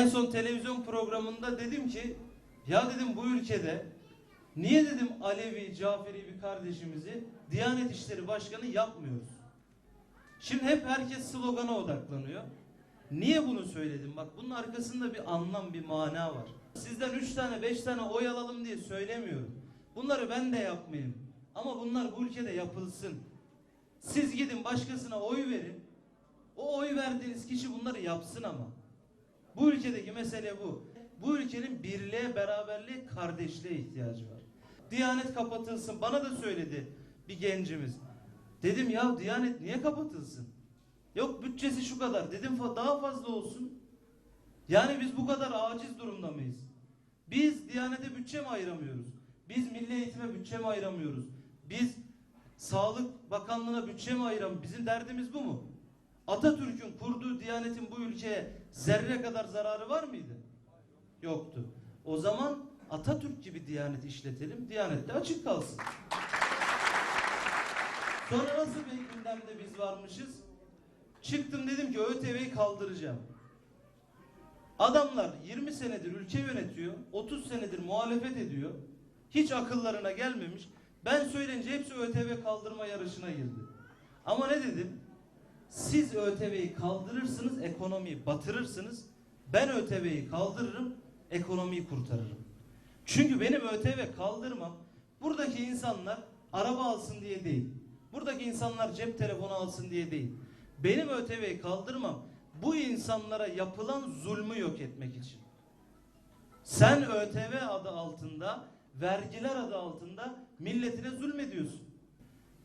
En son televizyon programında dedim ki ya dedim bu ülkede niye dedim Alevi, Caferi bir kardeşimizi Diyanet İşleri Başkanı yapmıyoruz? Şimdi hep herkes slogana odaklanıyor. Niye bunu söyledim? Bak bunun arkasında bir anlam, bir mana var. Sizden üç tane, beş tane oy alalım diye söylemiyorum. Bunları ben de yapmayayım. Ama bunlar bu ülkede yapılsın. Siz gidin başkasına oy verin. O oy verdiğiniz kişi bunları yapsın ama. Bu ülkedeki mesele bu. Bu ülkenin birliğe, beraberliğe, kardeşliğe ihtiyacı var. Diyanet kapatılsın. Bana da söyledi bir gencimiz. Dedim ya Diyanet niye kapatılsın? Yok bütçesi şu kadar. Dedim daha fazla olsun. Yani biz bu kadar aciz durumda mıyız? Biz Diyanet'e bütçe mi ayıramıyoruz? Biz Milli Eğitim'e bütçe mi ayıramıyoruz? Biz Sağlık Bakanlığı'na bütçe mi ayıramıyoruz? Bizim derdimiz bu mu? Atatürk'ün kurduğu Diyanet'in bu ülkeye zerre kadar zararı var mıydı? Yoktu. O zaman Atatürk gibi Diyanet işletelim. Diyanet de açık kalsın. Sonra nasıl bir gündemde biz varmışız? Çıktım dedim ki ÖTV'yi kaldıracağım. Adamlar 20 senedir ülke yönetiyor, 30 senedir muhalefet ediyor. Hiç akıllarına gelmemiş. Ben söyleyince hepsi ÖTV kaldırma yarışına girdi. Ama ne dedim? Siz ÖTV'yi kaldırırsınız, ekonomiyi batırırsınız. Ben ÖTV'yi kaldırırım, ekonomiyi kurtarırım. Çünkü benim ÖTV kaldırmam buradaki insanlar araba alsın diye değil. Buradaki insanlar cep telefonu alsın diye değil. Benim ÖTV'yi kaldırmam bu insanlara yapılan zulmü yok etmek için. Sen ÖTV adı altında, vergiler adı altında milletine zulmediyorsun.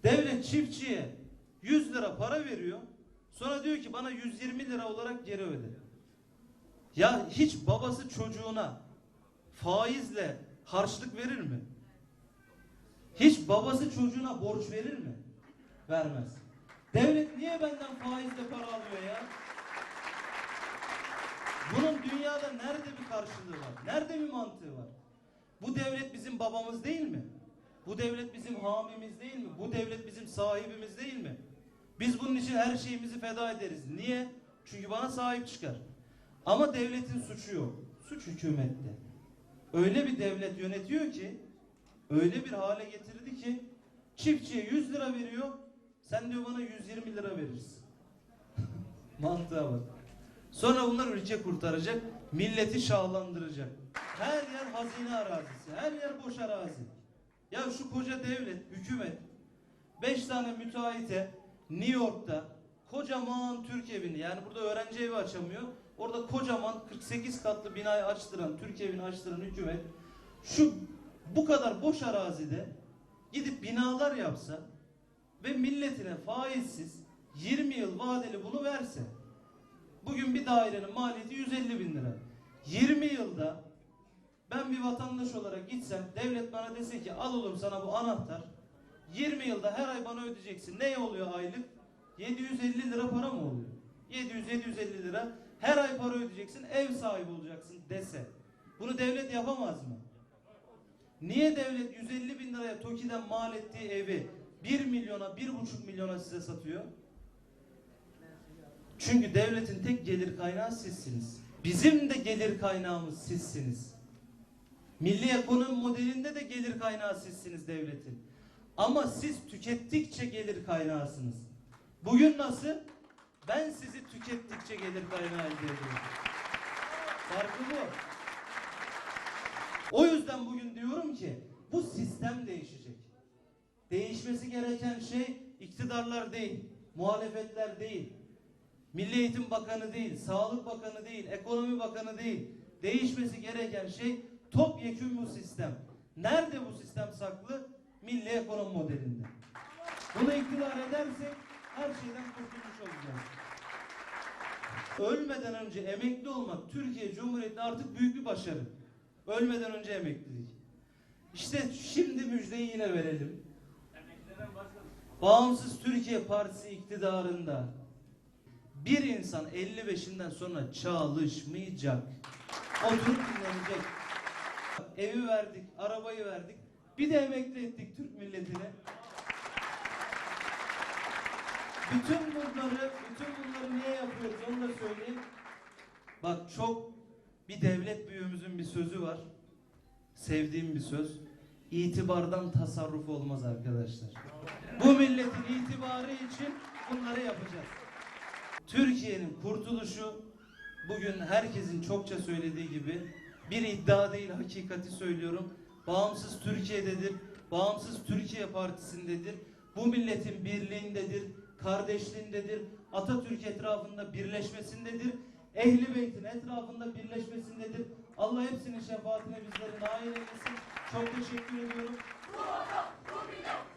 Devlet çiftçiye 100 lira para veriyor. Sonra diyor ki bana 120 lira olarak geri öde. Ya hiç babası çocuğuna faizle harçlık verir mi? Hiç babası çocuğuna borç verir mi? Vermez. Devlet niye benden faizle para alıyor ya? Bunun dünyada nerede bir karşılığı var? Nerede bir mantığı var? Bu devlet bizim babamız değil mi? Bu devlet bizim hamimiz değil mi? Bu devlet bizim sahibimiz değil mi? Biz bunun için her şeyimizi feda ederiz. Niye? Çünkü bana sahip çıkar. Ama devletin suçu yok. Suç hükümette. Öyle bir devlet yönetiyor ki öyle bir hale getirdi ki çiftçiye 100 lira veriyor. Sen diyor bana 120 lira verirsin. Mantığa bak. Sonra bunlar ülke kurtaracak, milleti şahlandıracak. Her yer hazine arazisi, her yer boş arazi. Ya şu koca devlet, hükümet, beş tane müteahhite New York'ta kocaman Türk evini yani burada öğrenci evi açamıyor. Orada kocaman 48 katlı binayı açtıran, Türk evini açtıran hükümet şu bu kadar boş arazide gidip binalar yapsa ve milletine faizsiz 20 yıl vadeli bunu verse Bugün bir dairenin maliyeti 150 bin lira. 20 yılda ben bir vatandaş olarak gitsem devlet bana dese ki al oğlum sana bu anahtar 20 yılda her ay bana ödeyeceksin. Ne oluyor aylık? 750 lira para mı oluyor? 700-750 lira her ay para ödeyeceksin ev sahibi olacaksın dese. Bunu devlet yapamaz mı? Niye devlet 150 bin liraya TOKİ'den mal ettiği evi 1 milyona 1,5 milyona size satıyor? Çünkü devletin tek gelir kaynağı sizsiniz. Bizim de gelir kaynağımız sizsiniz. Milli ekonomi modelinde de gelir kaynağı sizsiniz devletin. Ama siz tükettikçe gelir kaynağısınız. Bugün nasıl? Ben sizi tükettikçe gelir kaynağı elde ediyorum. Farkı bu. O yüzden bugün diyorum ki bu sistem değişecek. Değişmesi gereken şey iktidarlar değil, muhalefetler değil, Milli Eğitim Bakanı değil, Sağlık Bakanı değil, Ekonomi Bakanı değil. Değişmesi gereken şey topyekun bu sistem. Nerede bu sistem saklı? Milli ekonomi modelinde. Bunu iktidar edersek her şeyden kurtulmuş olacağız. Ölmeden önce emekli olmak Türkiye Cumhuriyeti'nde artık büyük bir başarı. Ölmeden önce emeklilik. İşte şimdi müjdeyi yine verelim. Bağımsız Türkiye Partisi iktidarında bir insan 55'inden sonra çalışmayacak. Oturup dinlenecek. Evi verdik, arabayı verdik. Bir de emekli ettik Türk milletine. Bütün bunları, bütün bunları niye yapıyoruz onu da söyleyeyim. Bak çok bir devlet büyüğümüzün bir sözü var. Sevdiğim bir söz. İtibardan tasarruf olmaz arkadaşlar. Bu milletin itibarı için bunları yapacağız. Türkiye'nin kurtuluşu bugün herkesin çokça söylediği gibi bir iddia değil hakikati söylüyorum. Bağımsız Türkiye'dedir. Bağımsız Türkiye Partisi'ndedir. Bu milletin birliğindedir, kardeşliğindedir. Atatürk etrafında birleşmesindedir. Ehli Beyt'in etrafında birleşmesindedir. Allah hepsinin şefaatine bizleri nail eylesin. Çok teşekkür ediyorum. Bu vatan, bu millet,